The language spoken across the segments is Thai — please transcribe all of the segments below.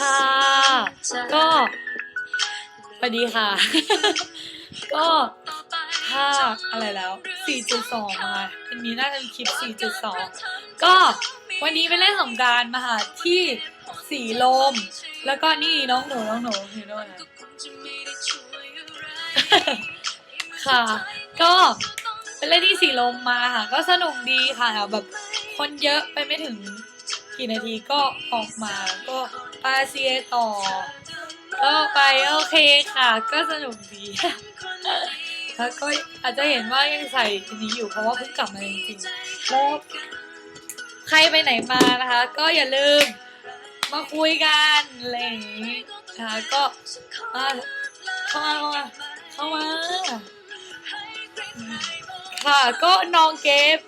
ค่ะ ก็สวัสดีค่ะ ก็ถ้าอะไรแล้ว 4.2 มาอันนี้น่าจะเป็นคลิป 4.2 ก็วันนี้ไปเล่นสงกรารมาค่ะที่สีลม แล้วก็นี่น้องหนูน้องหนูอยู่ด้วยนะค่ะ ก็ไปเล่นที่สีลมมาค่ะ ก็สนุกดีค่ะแบบคนเยอะไปไม่ถึง กี่นาทีก็ออกมาก็ปาเซียต่อ ก็ไปโอเคค่ะ ก็สนุกดีแล้วก็อาจจะเห็นว่ายังใส่อันนี้อยู่เพราะว่าเพิ่งกลับมาจริงๆแล้วใครไปไหนมานะคะ ก็อย่าลืมมาคุยกันอะไรอย่างนี้นะคะก็เข้ามาเข้ามาเข้ามาค่ะก็น้องเกฟ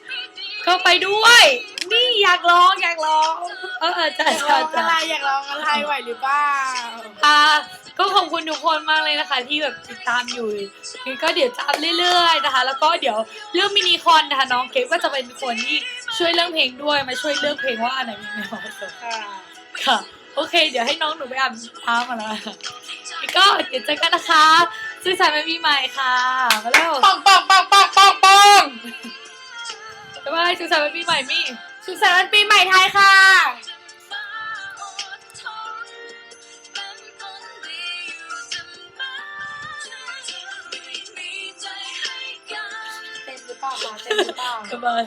ก็ไปด้วย นี่อยากร้องอยากร้องเออจ้าอยากลจ้าองจ้าอะไรอยากลองอะไรไหวหรือเปล่าค่ะก็ขอบคุณทุกคนมากเลยนะคะ ที่แบบติดตามอยู่นี่ก็เดี๋ยวจะอัพเรื่อยๆนะคะ แล้วก็เดี๋ยวเรื่องมินิคอนนะคะน้องเก็บก็จะเป็นคนที่ช่วยเรื่องเพลงด้วยมาช่วยเลือกเพลงว่าอันไหนมีไม่เหมาะสม ค่ะค่ะโอเค เดี๋ยวให้น้องหนูไปอาบน้ำมาแล้วแล้วก็เดี๋ยวเจอกันนะคะซื้อสายไม่มีใหม่ค่ะ มาแล้ว ปังปังปังปังปัง ปังบ๊ายบายซื้อสายไม่มีใหม่มี่สุขสันต์วันปีใหม่ไทยค่ะ เต้นหรือเปล่าคะเต้นหรือเปล่าบ๊ายบาย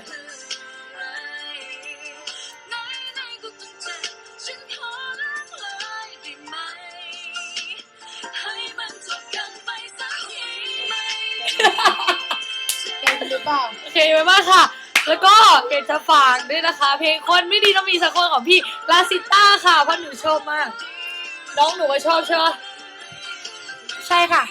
เต้นหรือเปล่า โอเคบ๊ายบายค่ะแล้วก็ อยากจะฝากด้วยนะคะ เพลงคนไม่ดีต้องมีสักคนของพี่ลาซิต้าค่ะเพราะหนูชอบมาก น้องหนูก็ชอบใช่ไหมใช่ค่ะ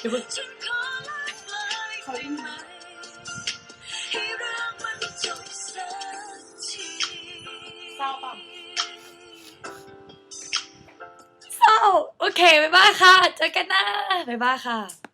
เดี๋ยวเพิ่ง เขาอินเศร้าเปล่า เคบ๊ายบายค่ะเจอกันนะบ๊ายบายค่ะ